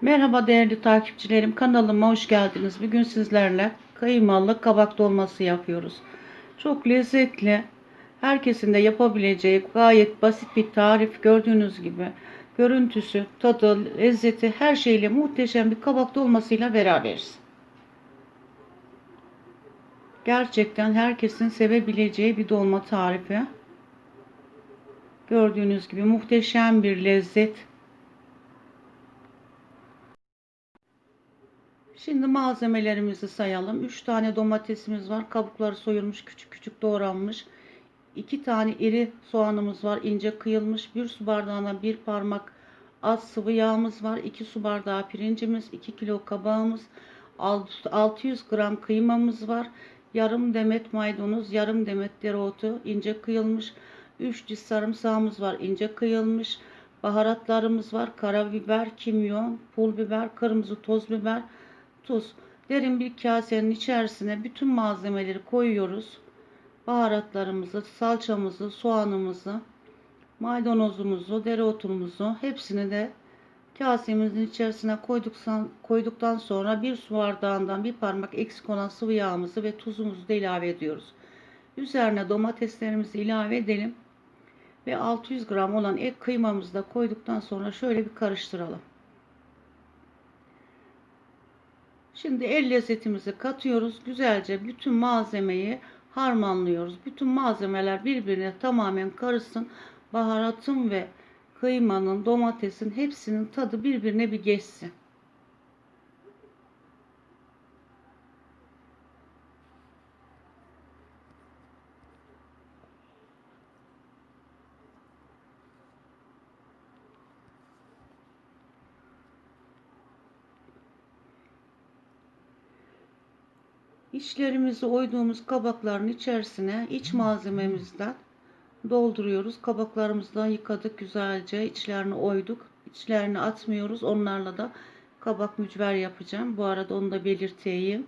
Merhaba değerli takipçilerim. Kanalıma hoş geldiniz. Bugün sizlerle kıymalı kabak dolması yapıyoruz. Çok lezzetli, herkesin de yapabileceği gayet basit bir tarif. Gördüğünüz gibi görüntüsü, tadı, lezzeti her şeyle muhteşem bir kabak dolmasıyla beraberiz. Gerçekten herkesin sevebileceği bir dolma tarifi. Gördüğünüz gibi muhteşem bir lezzet. Şimdi malzemelerimizi sayalım. 3 tane domatesimiz var. Kabukları soyulmuş, küçük küçük doğranmış. 2 tane iri soğanımız var, ince kıyılmış. 1 su bardağına 1 parmak az sıvı yağımız var. 2 su bardağı pirincimiz, 2 kilo kabağımız, 600 gram kıymamız var. Yarım demet maydanoz, yarım demet dereotu ince kıyılmış. 3 diş sarımsağımız var, ince kıyılmış. Baharatlarımız var. Karabiber, kimyon, pul biber, kırmızı toz biber, tuz. Derin bir kasenin içerisine bütün malzemeleri koyuyoruz. Baharatlarımızı, salçamızı, soğanımızı, maydanozumuzu, dereotumuzu hepsini de kasemizin içerisine koyduktan, koyduktan sonra bir su bardağından bir parmak eksik olan sıvı yağımızı ve tuzumuzu da ilave ediyoruz. Üzerine domateslerimizi ilave edelim ve 600 gram olan ek kıymamızı da koyduktan sonra şöyle bir karıştıralım. Şimdi el lezzetimizi katıyoruz. Güzelce bütün malzemeyi harmanlıyoruz. Bütün malzemeler birbirine tamamen karışsın. Baharatın ve kıymanın, domatesin hepsinin tadı birbirine bir geçsin. İçlerimizi oyduğumuz kabakların içerisine iç malzememizden dolduruyoruz. Kabaklarımızdan yıkadık güzelce. içlerini oyduk. İçlerini atmıyoruz. Onlarla da kabak mücver yapacağım. Bu arada onu da belirteyim.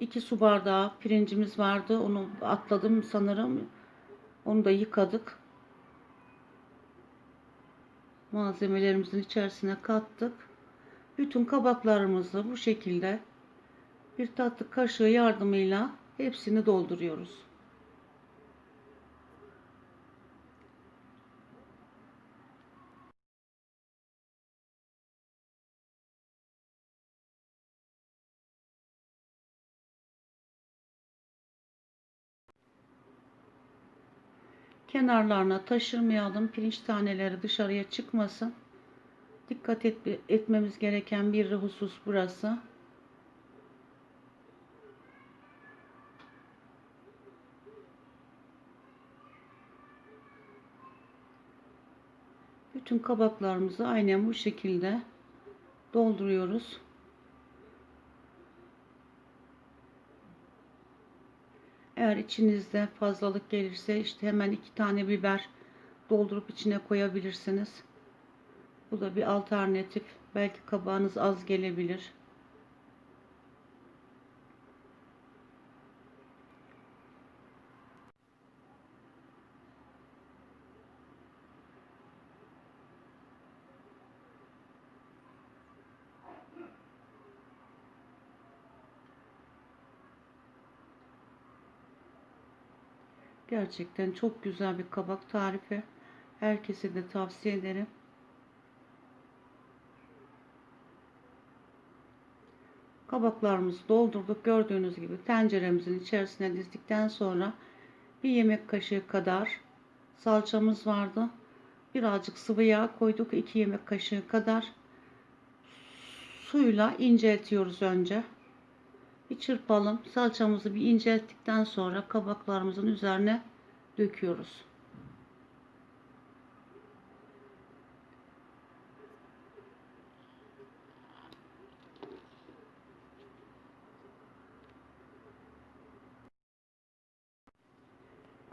İki su bardağı pirincimiz vardı. Onu atladım sanırım. Onu da yıkadık. Malzemelerimizin içerisine kattık. Bütün kabaklarımızı bu şekilde bir tatlı kaşığı yardımıyla hepsini dolduruyoruz. Kenarlarına taşırmayalım. Pirinç taneleri dışarıya çıkmasın. Dikkat et, etmemiz gereken bir husus burası. Bütün kabaklarımızı aynen bu şekilde dolduruyoruz. Eğer içinizde fazlalık gelirse işte hemen iki tane biber doldurup içine koyabilirsiniz. Bu da bir alternatif. Belki kabağınız az gelebilir. Gerçekten çok güzel bir kabak tarifi. Herkese de tavsiye ederim. Kabaklarımızı doldurduk. Gördüğünüz gibi tenceremizin içerisine dizdikten sonra bir yemek kaşığı kadar salçamız vardı. Birazcık sıvı yağ koyduk. 2 yemek kaşığı kadar suyla inceltiyoruz önce. Bir çırpalım. Salçamızı bir incelttikten sonra kabaklarımızın üzerine döküyoruz.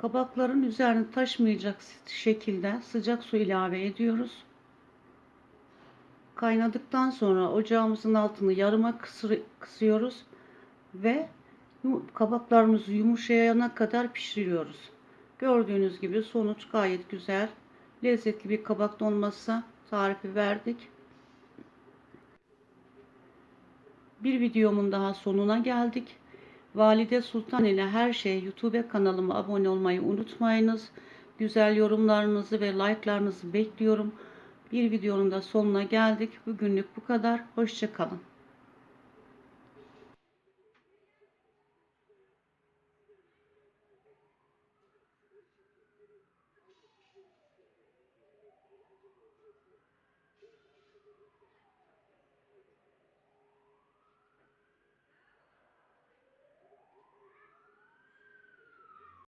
Kabakların üzerine taşmayacak şekilde sıcak su ilave ediyoruz. Kaynadıktan sonra ocağımızın altını yarıma kısıyoruz ve kabaklarımızı yumuşayana kadar pişiriyoruz. Gördüğünüz gibi sonuç gayet güzel. lezzetli bir kabak dolması tarifi verdik. Bir videomun daha sonuna geldik. Valide Sultan ile her şey YouTube kanalıma abone olmayı unutmayınız. Güzel yorumlarınızı ve like'larınızı bekliyorum. Bir videonun da sonuna geldik. Bugünlük bu kadar. Hoşçakalın.